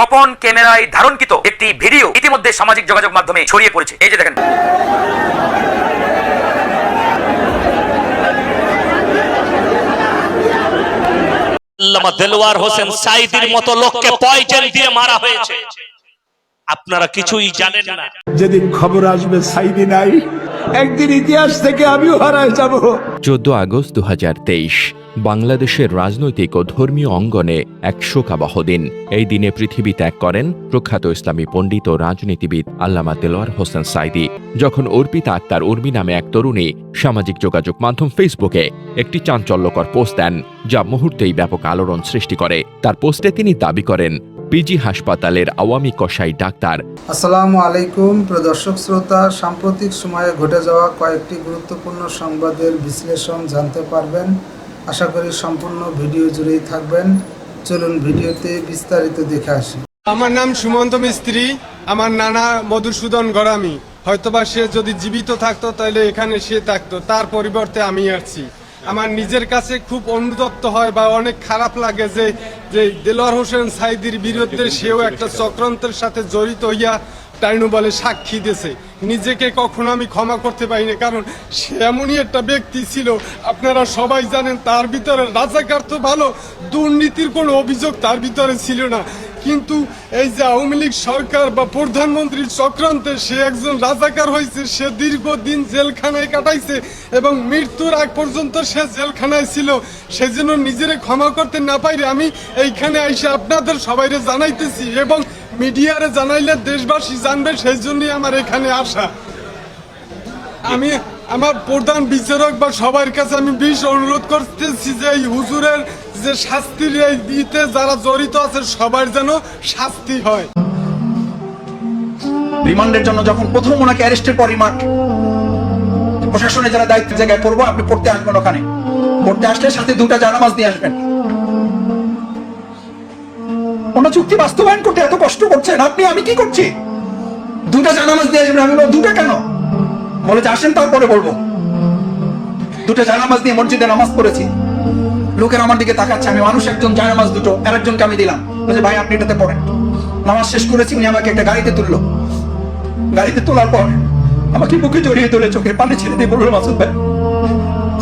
গোপন ক্যামেরায় ধারণকৃত একটি ভিডিও ইতিমধ্যে সামাজিক যোগাযোগ মাধ্যমে ছড়িয়ে পড়েছে। এই যে দেখেন। আল্লামা দেলোয়ার হোসেন সাইদির মতো লোককে পয়জন দিয়ে মারা হয়েছে। আপনারা কিছুই জানেন না। যেদিন খবর আসবে সাইদি নাই। একদিন ইতিহাস থেকে আমিও হারায় যাব। চোদ্দ আগস্ট দু হাজার তেইশ বাংলাদেশের রাজনৈতিক ও ধর্মীয় অঙ্গনে এক শোকাবহ দিন। এই দিনে পৃথিবী ত্যাগ করেন প্রখ্যাত ইসলামী পণ্ডিত ও রাজনীতিবিদ আল্লামা দেলোয়ার হোসেন সাইদি। যখন অর্পিতা আক্তার উর্মি নামে এক তরুণী সামাজিক যোগাযোগ মাধ্যম ফেসবুকে একটি চাঞ্চল্যকর পোস্ট দেন যা মুহূর্তেই ব্যাপক আলোড়ন সৃষ্টি করে। তার পোস্টে তিনি দাবি করেন পিজি হাসপাতালের আওয়ামী কসাই ডাক্তার। আসসালামু আলাইকুম। প্রদর্শক শ্রোতা সাম্প্রতিক সময়ে ঘটে যাওয়া কয়েকটি গুরুত্বপূর্ণ সংবাদের বিশ্লেষণ জানতে পারবেন। আশা করি সম্পূর্ণ ভিডিও জুড়েই থাকবেন। চলুন ভিডিওতে বিস্তারিত দেখে আসি। আমার নাম সুমন্ত মিস্ত্রি আমার নানা মধুসূদন গড়ামি। হয়তোবা সে যদি জীবিত থাকতো তাহলে এখানে সে থাকতো তার পরিবর্তে আমি আসছি। আমার নিজের কাছে খুব অনুতপ্ত হয় বা অনেক খারাপ লাগে যে যে দেলোয়ার হোসেন সাইদির বিরুদ্ধে সেও একটা চক্রান্তের সাথে জড়িত হইয়া টাইনু বলে সাক্ষী দিয়েছে। নিজেকে কখনো আমি ক্ষমা করতে পারিনি, কারণ সে এমনই একটা ব্যক্তি ছিল। আপনারা সবাই জানেন, তার ভিতরে রাজাকার তো ভালো, দুর্নীতির কোনো অভিযোগ তার ভিতরে ছিল না। কিন্তু এই যে আওয়ামী লীগ সরকার বা প্রধানমন্ত্রীর চক্রান্তে সে একজন রাজাকার হয়েছে, সে দীর্ঘদিন জেলখানায় কাটাইছে এবং মৃত্যুর আগ পর্যন্ত সে জেলখানায় ছিল। সেজন্য নিজেরে ক্ষমা করতে না পাইরে আমি এইখানে এসে আপনাদের সবাইরে জানাইতেছি এবং মিডিয়ারে জানাইলে দেশবাসী জানবে সেই জন্যই আমার এখানে আসা। আমি আমার প্রধান বিচারক বা সবার কাছে আমি বিশ অনুরোধ করতেছি যে এই হুজুরের যে শাস্তির দিতে যারা জড়িত আছে সবার যেন শাস্তি হয়। রিমান্ডের জন্য যখন প্রথম ওনাকে অ্যারেস্টের পর রিমান্ড, প্রশাসনে যারা দায়িত্বের জায়গায় পড়ব, আপনি পড়তে আসবেন ওখানে। পড়তে আসলে সাথে দুটা জানামাজ দিয়ে আসবেন। ওনার চুক্তি বাস্তবায়ন করতে এত কষ্ট করছেন, আপনি, আমি কি করছি? দুটা জানামাজ দিয়ে আসবেন, আমি দুটা কেন? বলে যে আসেন, তারপরে বলব। দুটো জানামাজ দিয়ে মসজিদে নামাজ পড়েছি। লোকের আমার দিকে তাকাচ্ছে, আমি মানুষ, একজন জানামাজ দুটো আর একজনকে আমি দিলাম। বলছে, ভাই, আপনি এটাতে পড়েন। নামাজ শেষ করেছি, উনি আমাকে একটা গাড়িতে তুললো। গাড়িতে তোলার পর আমাকে বুকে জড়িয়ে তুলে চোখে পানি ছেড়ে দিয়ে বলল, মাসুদ ভাই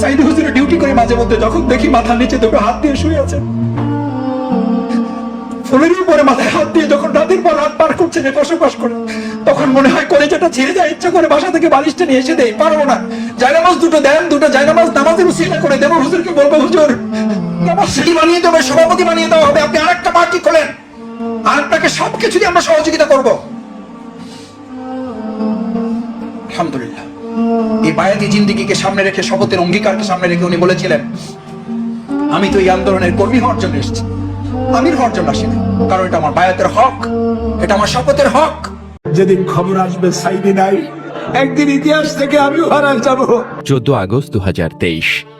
সাইদ হুজুরের ডিউটি করে মাঝে মধ্যে যখন দেখি মাথার নিচে দুটো হাত দিয়ে শুয়ে আছে উপরে মাথায় হাত দিয়ে যখন রাতের পর রাত পার করছে বসবাস করে, তখন মনে হয় কলেজাটা ছিঁড়ে যায় ইচ্ছা করে বাসা থেকে বালিশটা নিয়ে এসে দেই পারব না। দুটো দেন, দুটো নামাজের করে দেবো, হুজুরকে বলব, হুজুর, নামাজ বানিয়ে দেবে, সভাপতি বানিয়ে দেওয়া হবে, আপনি আরেকটা পার্টি খোলেন। আর আপনাকে সবকিছু দিয়ে আমরা সহযোগিতা করব। আলহামদুলিল্লাহ। এই বায়াতি জিন্দিগিকে সামনে রেখে, শপথের অঙ্গীকারকে সামনে রেখে উনি বলেছিলেন, আমি তো এই আন্দোলনের কর্মী হওয়ার জন্য এসেছি। আমির হওয়ার জন্য আসিনি কারণ এটা আমার বায়াতের হক এটা আমার শপথের হক। যেদিন খবর আসবে সাইদি নাই একদিন ইতিহাস থেকে আমিও হারায় যাব। চোদ্দ আগস্ট দু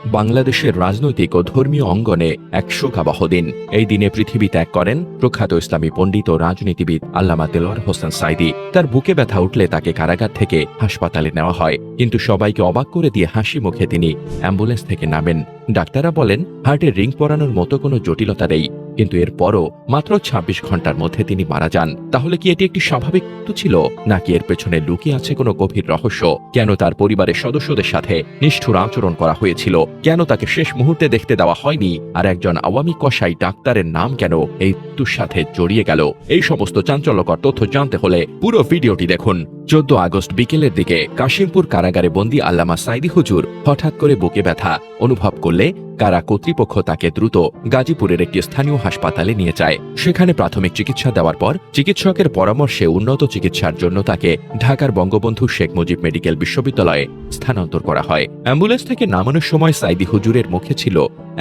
বাংলাদেশের রাজনৈতিক ও ধর্মীয় অঙ্গনে এক শোকাবহ দিন। এই দিনে পৃথিবী ত্যাগ করেন প্রখ্যাত ইসলামী পণ্ডিত ও রাজনীতিবিদ আল্লামা দেলোয়ার হোসেন সাইদি। তার বুকে ব্যথা উঠলে তাকে কারাগার থেকে হাসপাতালে নেওয়া হয় কিন্তু সবাইকে অবাক করে দিয়ে হাসি মুখে তিনি অ্যাম্বুলেন্স থেকে নামেন। ডাক্তাররা বলেন হার্টের রিং পরানোর মতো কোনো জটিলতা নেই। কিন্তু এরপরও মাত্র ২৬ ঘণ্টার মধ্যে তিনি মারা যান। তাহলে কি এটি একটি স্বাভাবিক মৃত্যু ছিল? নাকি এর পেছনে লুকিয়ে আছে কোনো গভীর রহস্য? কেন তার পরিবারের সদস্যদের সাথে নিষ্ঠুর আচরণ করা হয়েছিল? কেন তাকে শেষ মুহূর্তে দেখতে দেওয়া হয়নি? আর একজন আওয়ামী কসাই ডাক্তারের নাম কেন এই মৃত্যুর সাথে জড়িয়ে গেল? এই সমস্ত চাঞ্চল্যকর তথ্য জানতে হলে পুরো ভিডিওটি দেখুন। চোদ্দ আগস্ট বিকেলের দিকে কাশিমপুর কারাগারে বন্দী আল্লামা সাইদি হুজুর হঠাৎ করে বুকে ব্যথা অনুভব করলে কারা কর্তৃপক্ষ তাকে দ্রুত গাজীপুরের একটি স্থানীয় হাসপাতালে নিয়ে যায়। সেখানে প্রাথমিক চিকিৎসা দেওয়ার পর চিকিৎসকের পরামর্শে উন্নত চিকিৎসার জন্য তাকে ঢাকার বঙ্গবন্ধু শেখ মুজিব মেডিকেল বিশ্ববিদ্যালয়ে স্থানান্তর করা হয়। অ্যাম্বুলেন্স থেকে নামানোর সময় সাইদি হুজুরের মুখে ছিল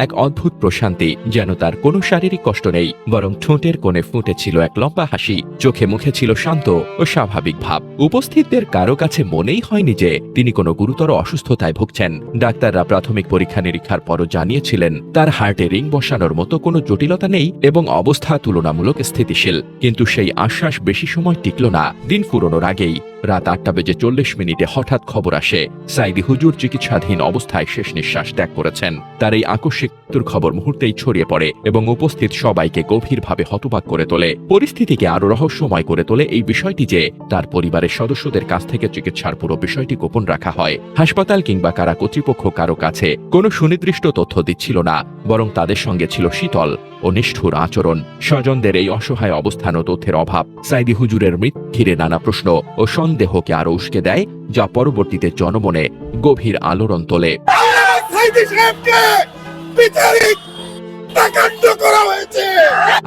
এক অদ্ভুত প্রশান্তি, যেন তার কোনো শারীরিক কষ্ট নেই, বরং ঠোঁটের কোণে ফুটে ছিল এক লম্বা হাসি, চোখে মুখে ছিল শান্ত ও স্বাভাবিক ভাব। উপস্থিতদের কারও কাছে মনেই হয়নি যে তিনি কোনো গুরুতর অসুস্থতায় ভুগছেন। ডাক্তাররা প্রাথমিক পরীক্ষা নিরীক্ষার পরও জানিয়েছিলেন, তার হার্টে রিং বসানোর মতো কোনো জটিলতা এবং অবস্থা তুলনামূলক স্থিতিশীল। কিন্তু সেই আশ্বাস বেশি সময় টিকল না। দিন ফুরোনোর আগেই, রাত আটটা বেজে চল্লিশ মিনিটে হঠাৎ খবর আসে সাইদি হুজুর চিকিৎসাধীন অবস্থায় শেষ নিঃশ্বাস ত্যাগ করেছেন। তার এই আকস্মিক মৃত্যুর খবর মুহূর্তেই ছড়িয়ে পড়ে এবং উপস্থিত সবাইকে গভীরভাবে হতবাক করে তোলে। পরিস্থিতিকে আরও রহস্যময় করে তোলে এই বিষয়টি যে, তার পরিবারের সদস্যদের কাছ থেকে চিকিৎসার পুরো বিষয়টি গোপন রাখা হয়। হাসপাতাল কিংবা কারা কর্তৃপক্ষ কারও কাছে কোনো সুনির্দিষ্ট তথ্য দিচ্ছিল না, বরং তাদের সঙ্গে ছিল শীতল ও নিষ্ঠুর আচরণ। স্বজনদের এই অসহায় অবস্থান ও তথ্যের অভাব। সাইদি হুজুরের মৃত্যুরে নানা প্রশ্ন ও সন্দেহকে আরও উস্কে দেয়, যা পরবর্তীতে জনমনে গভীর আলোড়ন তোলে।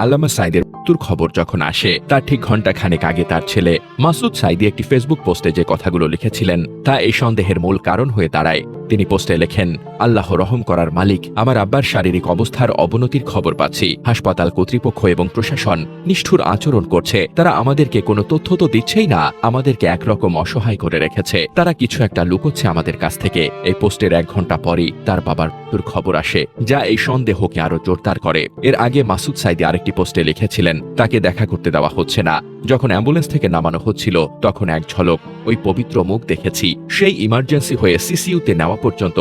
আল্লামা সাইদের মৃত্যুর খবর যখন আসে, তার ঠিক ঘণ্টা খানেক আগে তার ছেলে মাসুদ সাইদি একটি ফেসবুক পোস্টে যে কথাগুলো লিখেছিলেন, তা এই সন্দেহের মূল কারণ হয়ে দাঁড়ায়। তিনি পোস্টে লেখেন, আল্লাহ রহম করার মালিক, আমার আব্বার শারীরিক অবস্থার অবনতির খবর পাচ্ছি। হাসপাতাল, কর্তৃপক্ষ এবং প্রশাসন নিষ্ঠুর আচরণ করছে। তারা আমাদেরকে কোনো তথ্য তো দিচ্ছেই না, আমাদেরকে একরকম অসহায় করে রেখেছে। তারা কিছু একটা লুকোচ্ছে আমাদের কাছ থেকে। এই পোস্টের এক ঘণ্টা পরেই তার বাবার মৃত্যুর খবর আসে, যা এই সন্দেহকে আরও জোরদার করে। এর আগে মাসুদ সাইদি আরেকটি পোস্টে লিখেছিলেন, তাকে দেখা করতে দেওয়া হচ্ছে না। যখন অ্যাম্বুলেন্স থেকে নামানো হচ্ছিল, তখন এক ঝলক, ওই পবিত্র মুখ দেখেছি। সেই ইমার্জেন্সি হয়ে সিসিউতে নেওয়া পর্যন্ত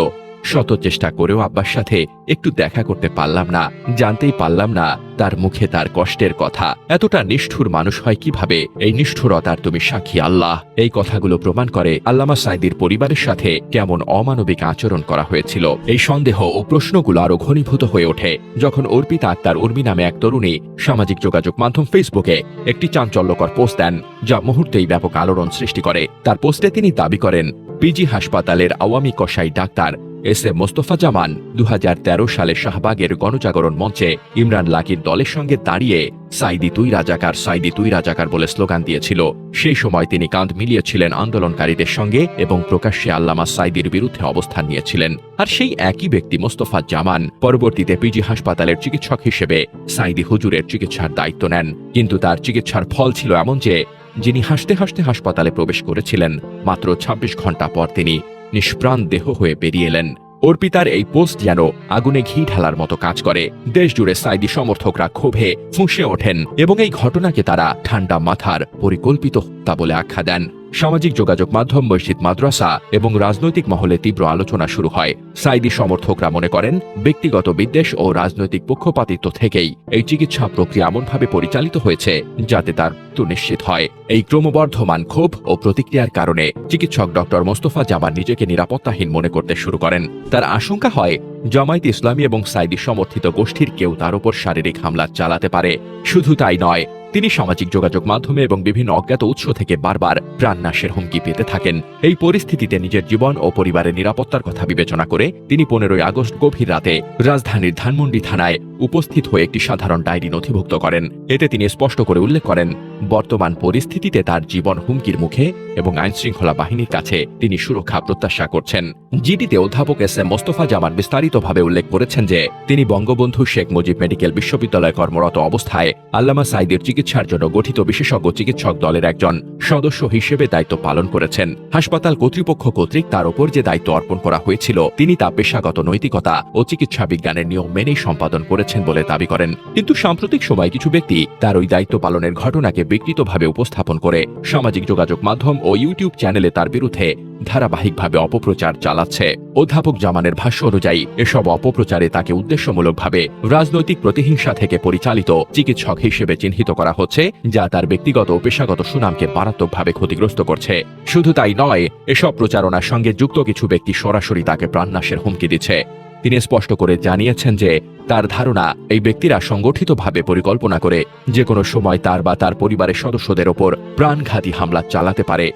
শত চেষ্টা করেও আব্বার সাথে একটু দেখা করতে পারলাম না, জানতেই পারলাম না তার মুখে তার কষ্টের কথা। এতটা নিষ্ঠুর মানুষ হয় কীভাবে? এই নিষ্ঠুরতার তুমি সাক্ষী আল্লাহ। এই কথাগুলো প্রমাণ করে আল্লামা সাইদির পরিবারের সাথে কেমন অমানবিক আচরণ করা হয়েছিল। এই সন্দেহ ও প্রশ্নগুলো আরও ঘনীভূত হয়ে ওঠে। যখন অর্পিতা আক্তার উর্মি নামে এক তরুণী সামাজিক যোগাযোগ মাধ্যম ফেসবুকে একটি চাঞ্চল্যকর পোস্ট দেন, যা মুহূর্তেই ব্যাপক আলোড়ন সৃষ্টি করে। তার পোস্টে তিনি দাবি করেন, পিজি হাসপাতালের আওয়ামী কসাই doctor S A Mostafa Zaman দু হাজার তেরো সালে শাহবাগের গণজাগরণ মঞ্চে ইমরান লাকির দলের সঙ্গে দাঁড়িয়ে সাইদি তুই রাজাকার, সাইদি তুই রাজাকার বলে স্লোগান দিয়েছিল। সেই সময় তিনি কাঁধ মিলিয়েছিলেন আন্দোলনকারীদের সঙ্গে এবং প্রকাশ্যে আল্লামা সাইদির বিরুদ্ধে অবস্থান নিয়েছিলেন। আর সেই একই ব্যক্তি মোস্তফা জামান পরবর্তীতে পিজি হাসপাতালের চিকিৎসক হিসেবে সাইদি হুজুরের চিকিৎসার দায়িত্ব নেন। কিন্তু তার চিকিৎসার ফল ছিল এমন যে, যিনি হাসতে হাসতে হাসপাতালে প্রবেশ করেছিলেন, মাত্র ২৬ ঘণ্টা পর তিনি নিষ্প্রাণ দেহ হয়ে বেরিয়ে এলেন। অর্পিতার এই পোস্ট যেন আগুনে ঘি ঢালার মতো কাজ করে। দেশ জুড়ে সাইদি সমর্থকরা ক্ষোভে ফুঁসে ওঠেন এবং এই ঘটনাকে তারা ঠান্ডা মাথার পরিকল্পিত হত্যা বলে আখ্যা দেন। সামাজিক যোগাযোগ মাধ্যম মসজিদ মাদ্রাসা এবং রাজনৈতিক মহলে তীব্র আলোচনা শুরু হয়। সাইদি সমর্থকরা মনে করেন, ব্যক্তিগত বিদ্বেষ ও রাজনৈতিক পক্ষপাতিত্ব থেকেই এই চিকিৎসা প্রক্রিয়া এমনভাবে পরিচালিত হয়েছে যাতে তার মৃত্যু নিশ্চিত হয়। এই ক্রমবর্ধমান ক্ষোভ ও প্রতিক্রিয়ার কারণে চিকিৎসক ডক্টর মোস্তফা জামান নিজেকে নিরাপত্তাহীন মনে করতে শুরু করেন। তার আশঙ্কা হয়, জামায়াত ইসলামী এবং সাইদি সমর্থিত গোষ্ঠীর কেউ তার উপর শারীরিক হামলা চালাতে পারে। শুধু তাই নয় তিনি সামাজিক যোগাযোগ মাধ্যমে এবং বিভিন্ন অজ্ঞাত উৎস থেকে বারবার প্রাণনাশের হুমকি পেতে থাকেন। এই পরিস্থিতিতে নিজের জীবন ও পরিবারের নিরাপত্তার কথা বিবেচনা করে তিনি পনেরোই আগস্ট গভীর রাতে রাজধানীর ধানমন্ডি থানায় উপস্থিত হয়ে একটি সাধারণ ডায়েরি নথিভুক্ত করেন। এতে তিনি স্পষ্ট করে উল্লেখ করেন, বর্তমান পরিস্থিতিতে তার জীবন হুমকির মুখে এবং আইনশৃঙ্খলা বাহিনীর কাছে তিনি সুরক্ষা প্রত্যাশা করছেন। জিডিতে অধ্যাপক এস এম মোস্তফা জামান বিস্তারিতভাবে উল্লেখ করেছেন যে, তিনি বঙ্গবন্ধু শেখ মুজিব মেডিকেল বিশ্ববিদ্যালয়ে কর্মরত অবস্থায় আল্লামা সাইদের চিকিৎসার জন্য গঠিত বিশেষজ্ঞ চিকিৎসক দলের একজন সদস্য হিসেবে দায়িত্ব পালন করেছেন। হাসপাতাল কর্তৃপক্ষ কর্তৃক তার ওপর যে দায়িত্ব অর্পণ করা হয়েছিল, তিনি তা পেশাগত নৈতিকতা ও চিকিৎসা বিজ্ঞানের নিয়ম মেনেই সম্পাদন করেছেন বলে দাবি করেন। কিন্তু সাম্প্রতিক সময় কিছু ব্যক্তি তার ওই দায়িত্ব পালনের ঘটনাকে বিকৃতভাবে উপস্থাপন করে সামাজিক যোগাযোগ মাধ্যম ও ইউটিউব চ্যানেলে তার বিরুদ্ধে ধারাবাহিকভাবে অপপ্রচার চালাচ্ছে। অধ্যাপক জামানের ভাষ্য অনুযায়ী, এসব অপপ্রচারে তাকে উদ্দেশ্যমূলকভাবে রাজনৈতিক প্রতিহিংসা থেকে পরিচালিত চিকিৎসক হিসেবে চিহ্নিত করা হচ্ছে, যা তার ব্যক্তিগত ও পেশাগত সুনামকে মারাত্মকভাবে ক্ষতিগ্রস্ত করছে। শুধু তাই নয়, এসব প্রচারণার সঙ্গে যুক্ত কিছু ব্যক্তি সরাসরি তাকে প্রাণনাশের হুমকি দিচ্ছে। তিনি স্পষ্ট করে জানিয়েছেন যে, তার ধারণা, এই ব্যক্তিরা সংগঠিতভাবে পরিকল্পনা করে যে কোনো সময় তার বা তার পরিবারের সদস্যদের ওপর প্রাণঘাতী হামলা চালাতে পারে।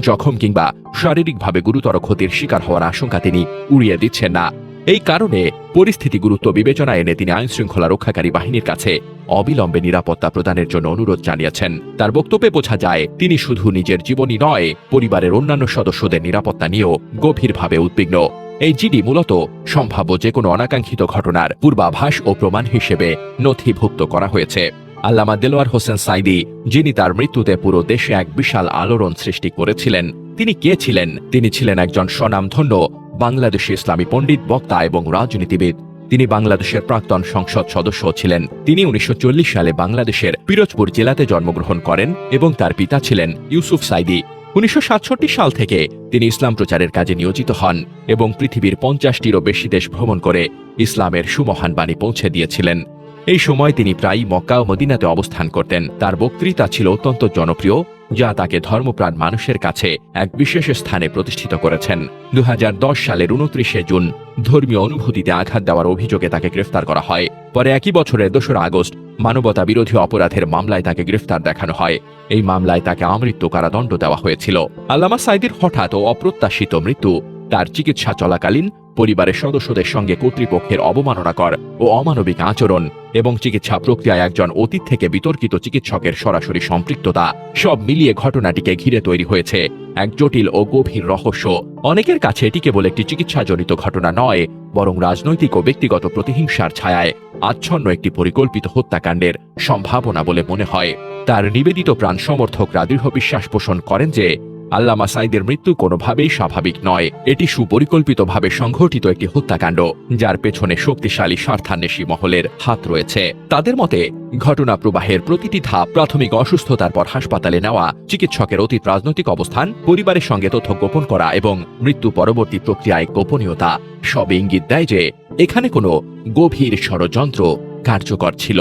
জখম কিংবা শারীরিকভাবে গুরুতর ক্ষতির শিকার হওয়ার আশঙ্কা তিনি উড়িয়ে দিচ্ছেন না। এই কারণে পরিস্থিতি গুরুত্ব বিবেচনা এনে তিনি আইন শৃঙ্খলা রক্ষাকারী বাহিনীর কাছে অবিলম্বে নিরাপত্তা প্রদানের জন্য অনুরোধ জানিয়েছেন। তার বক্তব্যে বোঝা যায়, তিনি শুধু নিজের জীবনই নয়, পরিবারের অন্যান্য সদস্যদের নিরাপত্তা নিয়েও গভীরভাবে উদ্বিগ্ন। এই জিডি মূলত সম্ভাব্য যে কোনো অনাকাঙ্ক্ষিত ঘটনার পূর্বাভাস ও প্রমাণ হিসেবে নথিভুক্ত করা হয়েছে। আল্লামা দেলোয়ার হোসেন সাইদি, যিনি তার মৃত্যুতে পুরো দেশে এক বিশাল আলোড়ন সৃষ্টি করেছিলেন। তিনি কে ছিলেন? তিনি ছিলেন একজন স্বনামধন্য বাংলাদেশি ইসলামী পণ্ডিত, বক্তা এবং রাজনীতিবিদ। তিনি বাংলাদেশের প্রাক্তন সংসদ সদস্য ছিলেন। তিনি উনিশশো চল্লিশ সালে বাংলাদেশের পিরোজপুর জেলাতে জন্মগ্রহণ করেন এবং তার পিতা ছিলেন ইউসুফ সাইদি। উনিশশো সাতষট্টি সাল থেকে তিনি ইসলাম প্রচারের কাজে নিয়োজিত হন এবং পৃথিবীর পঞ্চাশটিরও বেশি দেশ ভ্রমণ করে ইসলামের সুমহান বাণী পৌঁছে দিয়েছিলেন। এই সময় তিনি প্রায়ই মক্কা ও মদিনাতে অবস্থান করতেন। তার বক্তৃতা ছিল অত্যন্ত জনপ্রিয়, যা তাকে ধর্মপ্রাণ মানুষের কাছে এক বিশেষ স্থানে প্রতিষ্ঠিত করেছেন। দু হাজার দশ সালের উনত্রিশে জুন, ধর্মীয় অনুভূতিতে আঘাত দেওয়ার অভিযোগে তাকে গ্রেফতার করা হয়। পরে একই বছরের দোসরা আগস্ট মানবতা বিরোধী অপরাধের মামলায় তাকে গ্রেফতার দেখানো হয়। এই মামলায় তাকে আমৃত্যু কারাদণ্ড দেওয়া হয়েছিল। আল্লামা সাইদির হঠাৎ ও অপ্রত্যাশিত মৃত্যু, তার চিকিৎসা চলাকালীন পরিবারের সদস্যদের সঙ্গে কর্তৃপক্ষের অবমাননাকর ও অমানবিক আচরণ এবং চিকিৎসা প্রক্রিয়ায় একজন অতীত থেকে বিতর্কিত চিকিৎসকের সরাসরি সম্পৃক্ততা, সব মিলিয়ে ঘটনাটিকে ঘিরে তৈরি হয়েছে এক জটিল ও গভীর রহস্য। অনেকের কাছে এটি কেবল একটি চিকিৎসাজনিত ঘটনা নয়, বরং রাজনৈতিক ও ব্যক্তিগত প্রতিহিংসার ছায়ায় আচ্ছন্ন একটি পরিকল্পিত হত্যাকাণ্ডের সম্ভাবনা বলে মনে হয়। তার নিবেদিত প্রাণ সমর্থকরা দৃঢ় বিশ্বাস পোষণ করেন যে আল্লামা সাইদের মৃত্যু কোনোভাবেই স্বাভাবিক নয়। এটি সুপরিকল্পিতভাবে সংঘটিত একটি হত্যাকাণ্ড, যার পেছনে শক্তিশালী স্বার্থান্বেষী মহলের হাত রয়েছে। তাদের মতে, ঘটনা প্রবাহের প্রতিটি ধাপ প্রাথমিক অসুস্থতার পর হাসপাতালে নেওয়া, চিকিৎসকের অতীত রাজনৈতিক অবস্থান, পরিবারের সঙ্গে তথ্য গোপন করা এবং মৃত্যু পরবর্তী প্রক্রিয়ায় গোপনীয়তা সব ইঙ্গিত দেয় যে, এখানে কোনো গভীর ষড়যন্ত্র কার্যকর ছিল।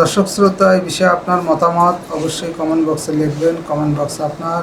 দর্শক শ্রোতা, এই বিষয়ে আপনার মতামত অবশ্যই কমেন্ট বক্সে লিখবেন। কমেন্ট বক্সে আপনার